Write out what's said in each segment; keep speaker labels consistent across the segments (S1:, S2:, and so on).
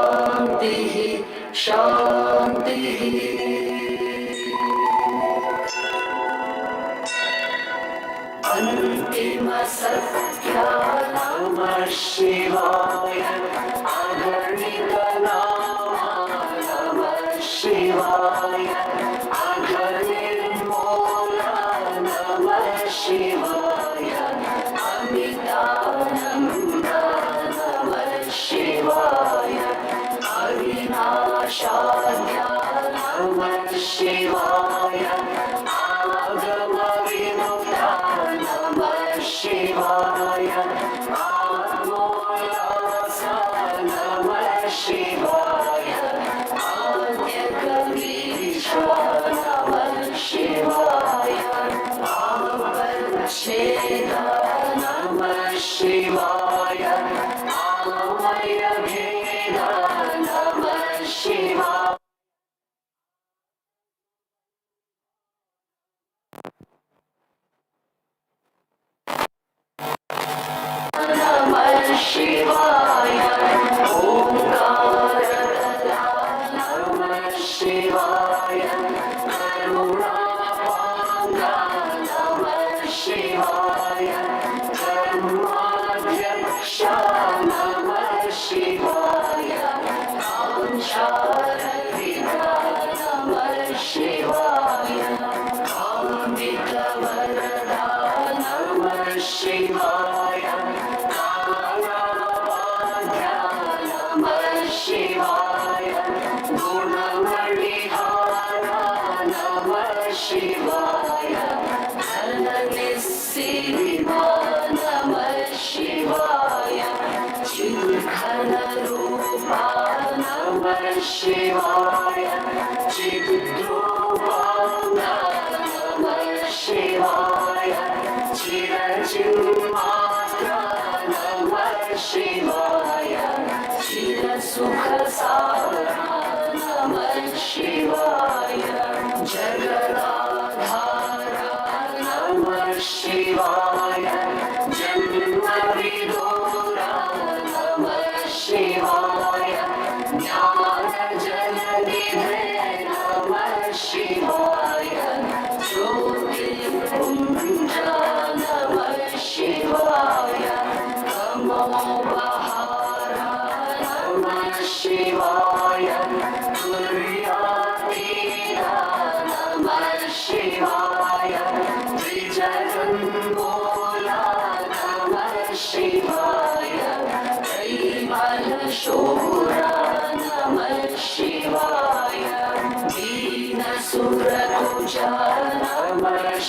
S1: शान्तिः शान्तिः अन्तिमसत्यानामः शिवाय अगणितनामा नमः शिवाय। शिवाय Ananuma Namah Shivaya Chidruva Namah Shivaya Chirajumatra Namah Shivaya Chirasukha Savara Namah Shivaya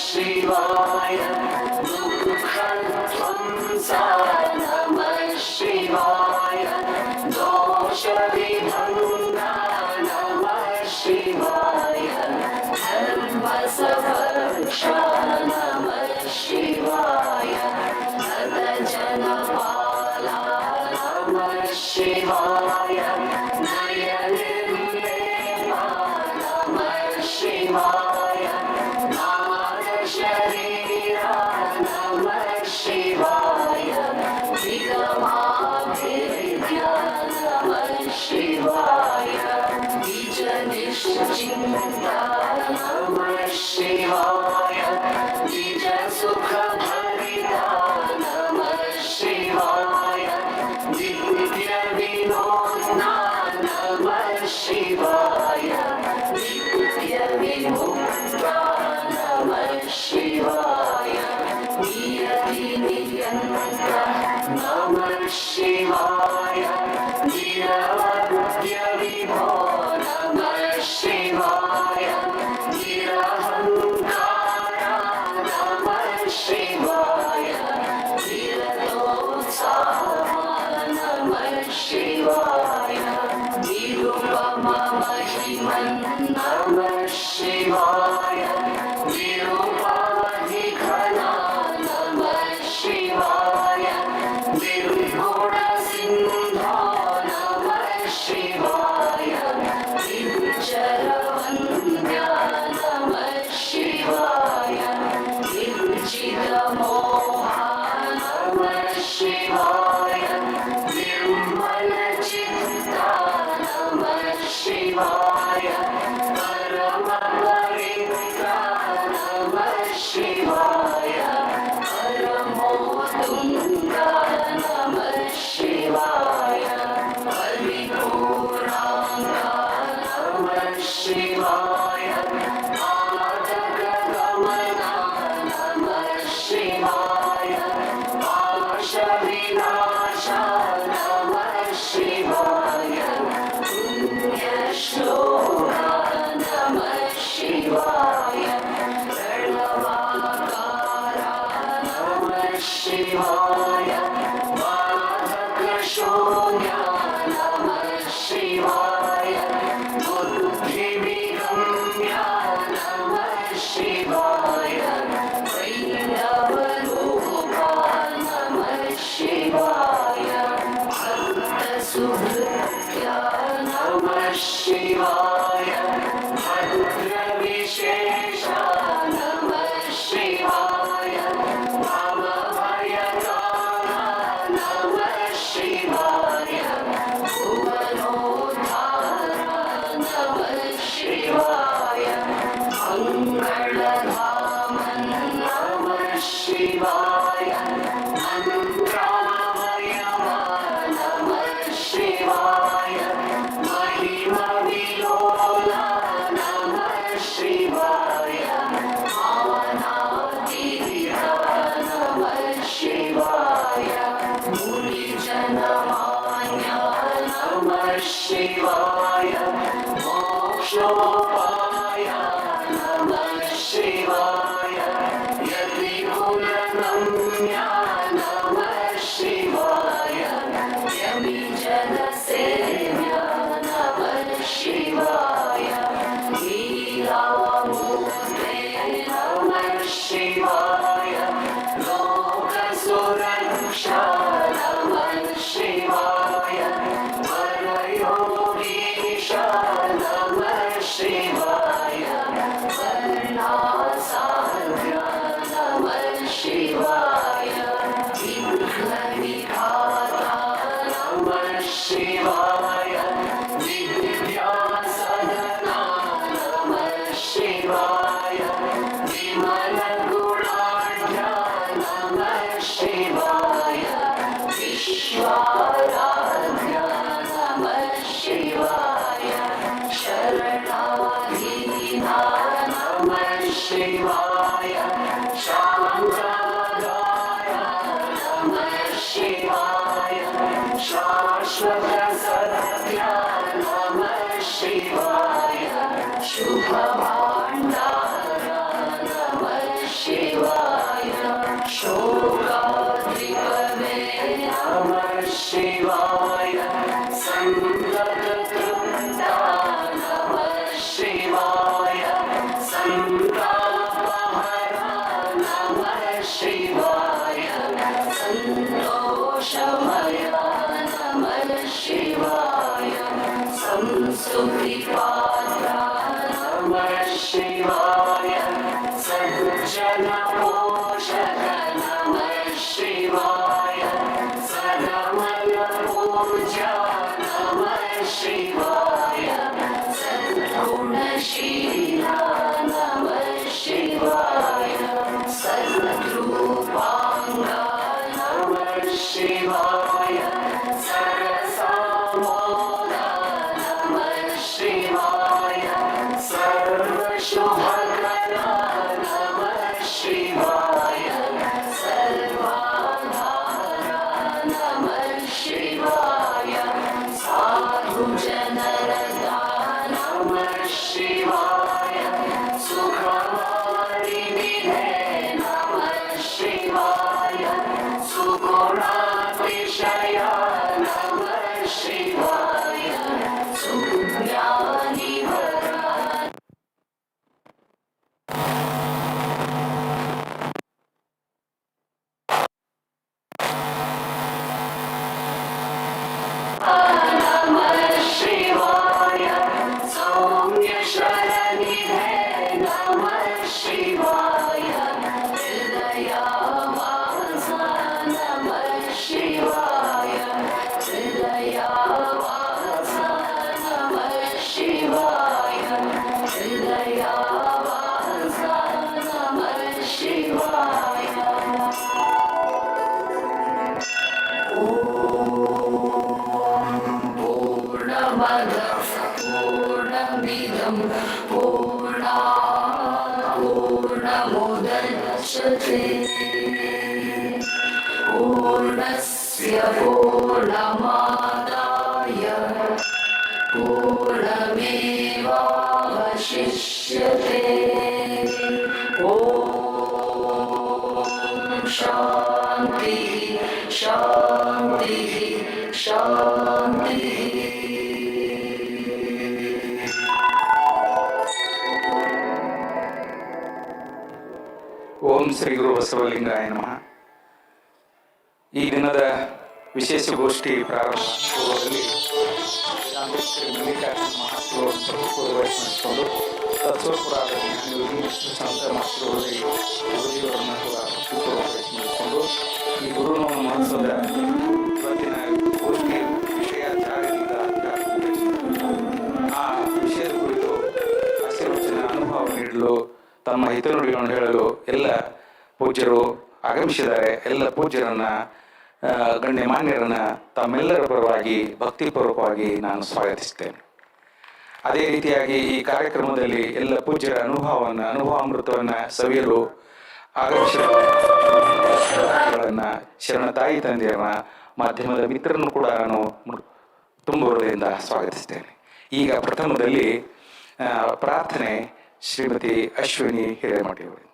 S1: she Shiva. Vasudevaya Namah Shivaya Shubha Prasad Dhyan Namah Shivaya Shubha Shri Vaya Sarjana Posha पूर्णमेवावशिष्यते ॐ शान्तिः शान्तिः शान्तिः
S2: ಓಂ ಶ್ರೀ ಗುರು ಬಸವಲಿಂಗಾಯ ನಮಃ ಈ ದಿನದ ವಿಶೇಷ ಗೋಷ್ಠಿ ಪ್ರಾರಂಭ ಪೂರ್ವದಲ್ಲಿ ಶ್ರೀ ಮಲ್ಲಿಕಾರ್ಜುನ ವಹಿಸಿಕೊಂಡು ಪೂರ್ವಹಿಸಿಕೊಂಡು ತತ್ವಪುರಾದ ಜ್ಞಾನಿಯೋಗಿ ಸಂತ ಮಹಾತ್ಮರುಗಳಿಗೆ ಗುರುಜಿಯವರನ್ನು ಕೂಡ ಪೂರ್ವಹಿಸಿಕೊಂಡು ಈ ಗುರುನವ ಮಹೋತ್ಸವದ ಇವತ್ತಿನ ಗೋಷ್ಠಿ ವಿಷಯ ಜಾಗತಿಕ ಆ ವಿಷಯದ ಕುರಿತು ಆಶೀರ್ವಚನ ಅನುಭವ ನೀಡಲು ತಮ್ಮ ಹಿತನುಡಿಗಳನ್ನು ಹೇಳಲು ಎಲ್ಲ ಪೂಜ್ಯರು ಆಗಮಿಸಿದ್ದಾರೆ. ಎಲ್ಲ ಪೂಜ್ಯರನ್ನ ಗಣ್ಯಮಾನ್ಯರನ್ನ ತಮ್ಮೆಲ್ಲರ ಪರವಾಗಿ, ಭಕ್ತಿಪೂರ್ವಕವಾಗಿ ನಾನು ಸ್ವಾಗತಿಸ್ತೇನೆ. ಅದೇ ರೀತಿಯಾಗಿ ಈ ಕಾರ್ಯಕ್ರಮದಲ್ಲಿ ಎಲ್ಲ ಪೂಜ್ಯರ ಅನುಭವವನ್ನು ಅನುಭವ ಅಮೃತವನ್ನು ಸವಿಯಲು ಆಗಮಿಸಿದ ಶರಣ ತಾಯಿ ತಂದೆಯರನ್ನ ಮಾಧ್ಯಮದ ಮಿತ್ರರನ್ನು ಕೂಡ ನಾನು ತುಂಬ ಹೃದಯದಿಂದ ಸ್ವಾಗತಿಸ್ತೇನೆ. ಈಗ ಪ್ರಥಮದಲ್ಲಿ ಪ್ರಾರ್ಥನೆ ಶ್ರೀಮತಿ ಅಶ್ವಿನಿ ಹಿರೇಮಠಿಯವರು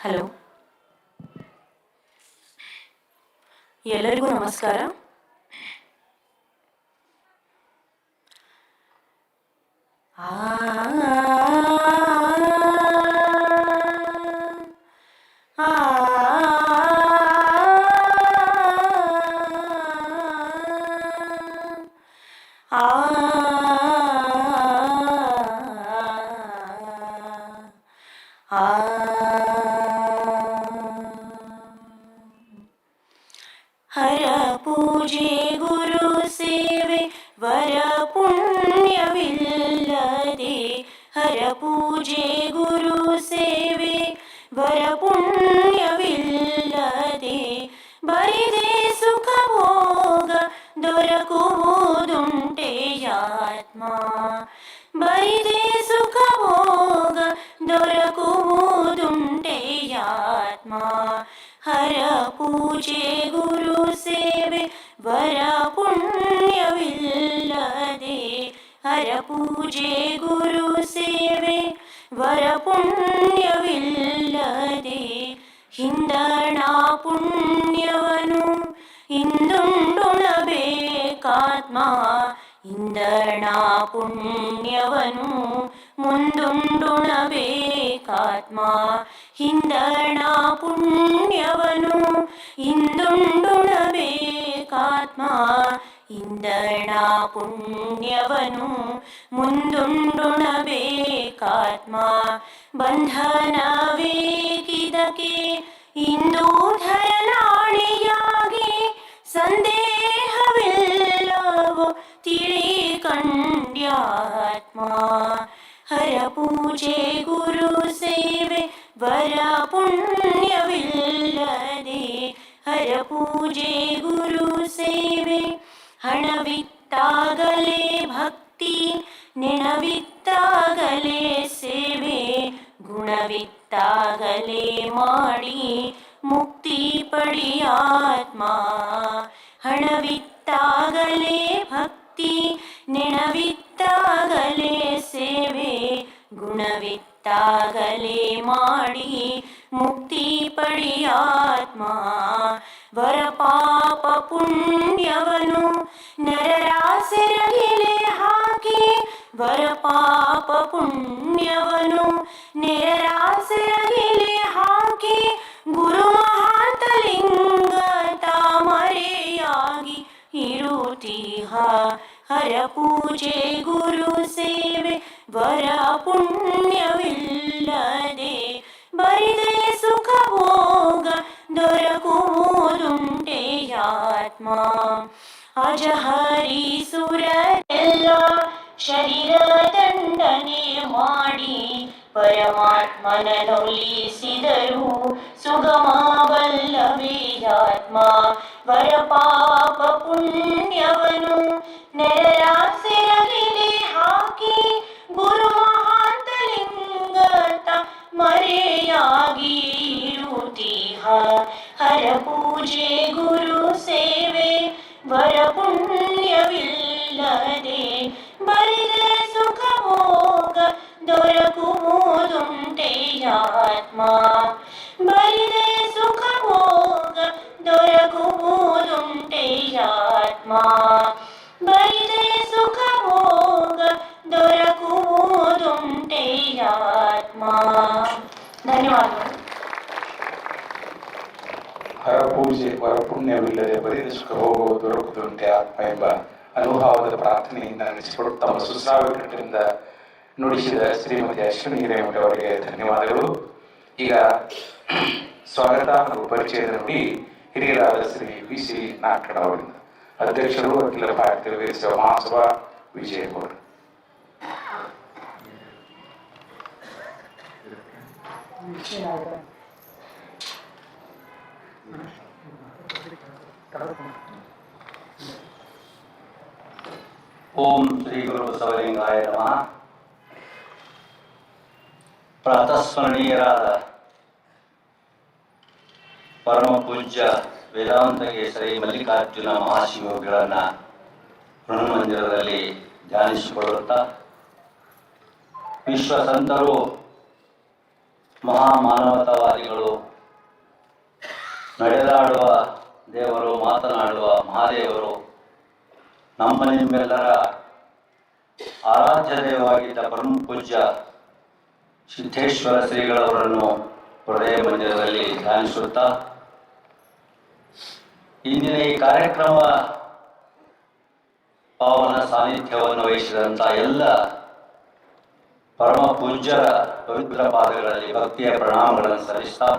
S3: ಹಲೋ ಎಲ್ಲರಿಗೂ ನಮಸ್ಕಾರ ಆ ಆ ಆ ಆ ದೊರಕುವುದುಂಟೆಯಾತ್ಮ ಹರ ಪೂಜೆ ಗುರು ಸೇವೆ ವರ ಪುಣ್ಯವಿಲ್ಲದೆ ಹರ ಪೂಜೆ ಗುರು ಸೇವೆ ವರ ಪುಣ್ಯವಿಲ್ಲದೆ ಹಿಂದಣ ಪುಣ್ಯವನು ಇಂದುಂಡುಣಬೇಕಾತ್ಮ ಇಂದಣ ಪುಣ್ಯವನು ಮುಂದುಂಡುಣಬೇಕಾತ್ಮ. ಹಿಂದಣ ಪುಣ್ಯವನು ಇಂದುಂಡುಣಬೇಕಾತ್ಮ ಇಂದಣ ಪುಣ್ಯವನು ಮುಂದುಂಡುಣಬೇಕಾತ್ಮ. ಬಂಧನವೇಕಿದಕ್ಕೆ ಇಂದು ಧರನಾಣಿಯಾಗಿ ಸಂದೇಹವಿಲ್ಲವೋ ತಿಳಿ ಕಂಡ್ಯಾತ್ಮ ಹರ ಪೂಜೆ ಗುರು ಸೇವೆ ವರ ಪುಣ್ಯವಿಲ್ಲದೆ ಹರ ಪೂಜೆ ಗುರು ಸೇವೆ ಹಣವಿತ್ತಾಗಲೇ ಭಕ್ತಿ ನೆನವಿತ್ತಾಗಲೇ ಸೇವೆ ಗುಣವಿತ್ತಾಗಲೇ ಮಾಡಿ ಮುಕ್ತಿ ಪಡಿಯಾತ್ಮ ಹಣವಿತ್ತಾಗಲೇ ಭಕ್ತಿ ನೆನವಿತ್ತಾಗಲೇ ಸೇವೆ ಗುಣವಿತ್ತಾಗಲೇ ಮಾಡಿ ಮುಕ್ತಿ ಪಡಿಯಾತ್ಮ ವರ ಪಾಪ ಪುಣ್ಯವನು ನರರಾಸೆರಗಿಲೆ ಹಾಕಿ ವರ ಪಾಪ ಪುಣ್ಯವನು ನೆರರಾಸೆರಗಿಲೆ ಹಾಕಿ ಗುರು ಮಹಾಂತಲಿಂಗ ತಾಮರೆಯಾಗಿ ಇರುತ್ತೀಹ ಹರ ಪೂಜೆ ಗುರು ಸೇವೆ ವರ ಪುಣ್ಯವಿಲ್ಲದೆ ಬರಿದೆ ಸುಖ ಭೋಗ ದೊರಕುವುದುಂಟೆಯಾತ್ಮ ಅಜಹರಿ ಸುರ ಎಲ್ಲ ಶರೀರ ದಂಡನೆ ಮಾಡಿ ಪರಮಾತ್ಮನೊಲಿಸಿದರು ಸುಗಮವಲ್ಲವೀಯಾತ್ಮ ವರಪಾಪ ಪುಣ್ಯವನ್ನು ನೆರಳಾಸಿರಲಿದೆ ಹಾಕಿ ಗುರು ಮಹಾಂತಲಿಂಗತ ಮರೆಯಾಗಿ ಇರುತ್ತೀಹ ಹರ ಪೂಜೆ ಗುರು ಸೇವೆ ವರ ಪುಣ್ಯವಿಲ್ಲದೆ ಬರಿದ ಸುಖ ಭೋಗ ದೊರಕುವುದುಂಟೆಯಾತ್ಮ ಬರಿದ ಸುಖ ಭೋಗ ದೊರಕುವುದುಂಟೆಯಾತ್ಮ
S2: ವರಪುಣ್ಯವಿಲ್ಲದೆ ಬರೀ ಸುಖ ಹೋಗುವ ದೊರಕುದುಂಟೆ ಆತ್ಮ ಎಂಬ ಅನುಭವದ ಪ್ರಾರ್ಥನೆಯಿಂದ ನಡೆಸಿಕೊಟ್ಟು ತಮ್ಮ ಸುಶ್ರಾವ್ಯಕರಿಂದ ನುಡಿಸಿದ ಶ್ರೀಮತಿ ಅಶ್ವಿನಿ ಹಿರೇಮಠ ಅವರಿಗೆ ಧನ್ಯವಾದಗಳು. ಈಗ ಸ್ವಾಗತ ಹಾಗೂ ಪರಿಚಯದ ನುಡಿ ಹಿರಿಯರಾದ ಶ್ರೀ ವಿ ಸಿ ನಾಟಕ ಅವರಿಂದ. ಅಧ್ಯಕ್ಷರು ಅಖಿಲ ಭಾರತೀಯ ವೀರಶೈವ ಮಹಾಸಭಾ ವಿಜಯಪುರ
S4: ಓಂ ಶ್ರೀ ಗುರು ಬಸವಲಿಂಗಾಯ ನಮಃ ಪ್ರಾತಸ್ಮರಣೀಯರಾದ ಪರಮ ಪೂಜ್ಯ ವೇದಾಂತಗೆ ಶ್ರೀ ಮಲ್ಲಿಕಾರ್ಜುನ ಮಹಾಶಿವಗಳನ್ನ ಮಂದಿರದಲ್ಲಿ ಧ್ಯಾನಿಸಿಕೊಳ್ಳುತ್ತಾ ವಿಶ್ವ ಸಂತರು ಮಹಾಮಾನವತಾವಾದಿಗಳು ನಡೆದಾಡುವ ದೇವರು ಮಾತನಾಡುವ ಮಹಾದೇವರು ನಮ್ಮ ನಿಮ್ಮೆಲ್ಲರ ಆರಾಧ್ಯ ದೇವವಾಗಿದ್ದ ಪರಮ ಪೂಜ್ಯ ಸಿದ್ದೇಶ್ವರ ಶ್ರೀಗಳವರನ್ನು ಹೃದಯ ಮಂದಿರದಲ್ಲಿ ಧ್ಯಾನಿಸುತ್ತಾ, ಇಂದಿನ ಈ ಕಾರ್ಯಕ್ರಮ ಪಾವನ ಸಾನ್ನಿಧ್ಯವನ್ನು ವಹಿಸಿದಂಥ ಎಲ್ಲ ಪರಮ ಪೂಜ್ಯರ ಪವಿತ್ರ ಪಾದಗಳಲ್ಲಿ ಭಕ್ತಿಯ ಪ್ರಣಾಮಗಳನ್ನು ಸಲ್ಲಿಸ್ತಾ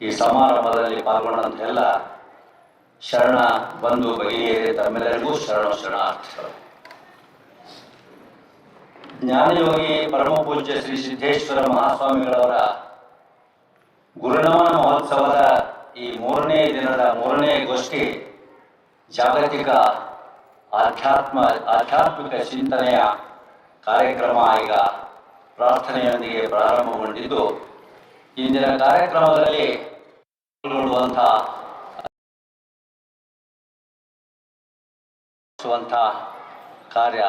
S4: ಈ ಸಮಾರಂಭದಲ್ಲಿ ಪಾಲ್ಗೊಂಡಂಥ ಎಲ್ಲ ಶರಣ ಬಂಧು ಬಗೆಯೇರಿ ತಮ್ಮೆಲ್ಲರಿಗೂ ಶರಣ ಶರಣಾರ್ಥಿಗಳು. ಜ್ಞಾನಯೋಗಿ ಪರಮ ಪೂಜ್ಯ ಶ್ರೀ ಸಿದ್ದೇಶ್ವರ ಮಹಾಸ್ವಾಮಿಗಳವರ ಗುರುನಮನ ಮಹೋತ್ಸವದ ಈ ಮೂರನೇ ದಿನದ ಮೂರನೇ ಗೋಷ್ಠಿ ಜಾಗತಿಕ ಆಧ್ಯಾತ್ಮ ಆಧ್ಯಾತ್ಮಿಕ ಚಿಂತನೆಯ ಕಾರ್ಯಕ್ರಮ ಈಗ ಪ್ರಾರ್ಥನೆಯೊಂದಿಗೆ ಪ್ರಾರಂಭಗೊಂಡಿದ್ದು ಇಂದಿನ ಕಾರ್ಯಕ್ರಮದಲ್ಲಿ ಪಾಲ್ಗೊಳ್ಳುವಂಥ ನಡೆಸುವಂಥ ಕಾರ್ಯ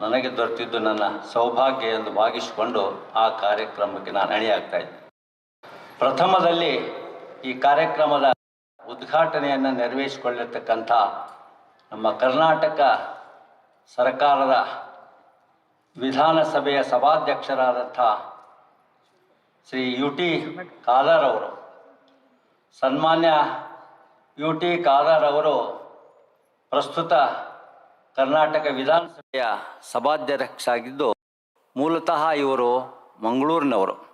S4: ನನಗೆ ದೊರೆತಿದ್ದು ನನ್ನ ಸೌಭಾಗ್ಯ ಎಂದು ಭಾಗಿಸಿಕೊಂಡು ಆ ಕಾರ್ಯಕ್ರಮಕ್ಕೆ ನಾನು ಅಣಿಯಾಗ್ತಾ ಇದ್ದೆ. ಪ್ರಥಮದಲ್ಲಿ ಈ ಕಾರ್ಯಕ್ರಮದ ಉದ್ಘಾಟನೆಯನ್ನು ನೆರವೇರಿಸಿಕೊಳ್ಳಿರ್ತಕ್ಕಂಥ ನಮ್ಮ ಕರ್ನಾಟಕ ಸರ್ಕಾರದ ವಿಧಾನಸಭೆಯ ಸಭಾಧ್ಯಕ್ಷರಾದಂಥ ಶ್ರೀ ಯು ಟಿ ಖಾದರ್ ಅವರು. ಸನ್ಮಾನ್ಯ ಯು ಟಿ ಖಾದರ್ ಅವರು ಪ್ರಸ್ತುತ ಕರ್ನಾಟಕ ವಿಧಾನಸಭೆಯ ಸಭಾಧ್ಯಕ್ಷರಾಗಿದ್ದು, ಮೂಲತಃ ಇವರು ಮಂಗಳೂರಿನವರು.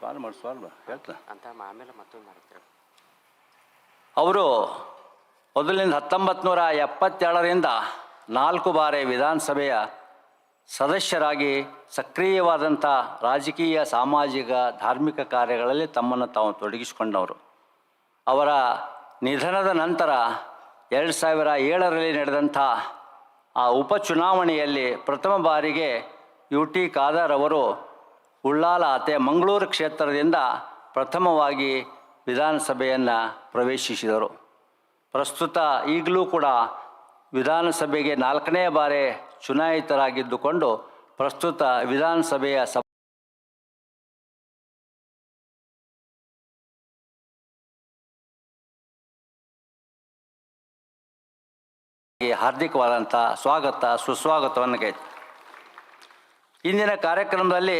S4: ಸಾಲ್ವ್ ಮಾಡಿ ಸ್ವಾಲ್ ಹೇಳ್ತಾ.
S5: ಅಂತ ಆಮೇಲೆ ಮತ್ತೊಂದು ಮಾಡ್ತೀರ
S4: ಅವರು ಮೊದಲಿಂದ ಹತ್ತೊಂಬತ್ತು ನೂರ ಎಪ್ಪತ್ತೇಳರಿಂದ ನಾಲ್ಕು ಬಾರಿ ವಿಧಾನಸಭೆಯ ಸದಸ್ಯರಾಗಿ ಸಕ್ರಿಯವಾದಂಥ ರಾಜಕೀಯ ಸಾಮಾಜಿಕ ಧಾರ್ಮಿಕ ಕಾರ್ಯಗಳಲ್ಲಿ ತಮ್ಮನ್ನು ತಾವು ತೊಡಗಿಸಿಕೊಂಡವರು. ಅವರ ನಿಧನದ ನಂತರ ಎರಡು ಸಾವಿರ ಏಳರಲ್ಲಿ ನಡೆದಂಥ ಆ ಉಪಚುನಾವಣೆಯಲ್ಲಿ ಪ್ರಥಮ ಬಾರಿಗೆ ಯು ಟಿ ಖಾದರ್ ಅವರು ಉಳ್ಳಾಲ ಆತೆ ಮಂಗಳೂರು ಕ್ಷೇತ್ರದಿಂದ ಪ್ರಥಮವಾಗಿ ವಿಧಾನಸಭೆಯನ್ನು ಪ್ರವೇಶಿಸಿದರು. ಪ್ರಸ್ತುತ ಈಗಲೂ ಕೂಡ ವಿಧಾನಸಭೆಗೆ ನಾಲ್ಕನೇ ಬಾರಿ ಚುನಾಯಿತರಾಗಿದ್ದುಕೊಂಡು ಪ್ರಸ್ತುತ ವಿಧಾನಸಭೆಯ ಸಭ ಹಾರ್ದಿಕವಾದಂಥ ಸ್ವಾಗತ, ಸುಸ್ವಾಗತವನ್ನು ಕೈ ಇಂದಿನ ಕಾರ್ಯಕ್ರಮದಲ್ಲಿ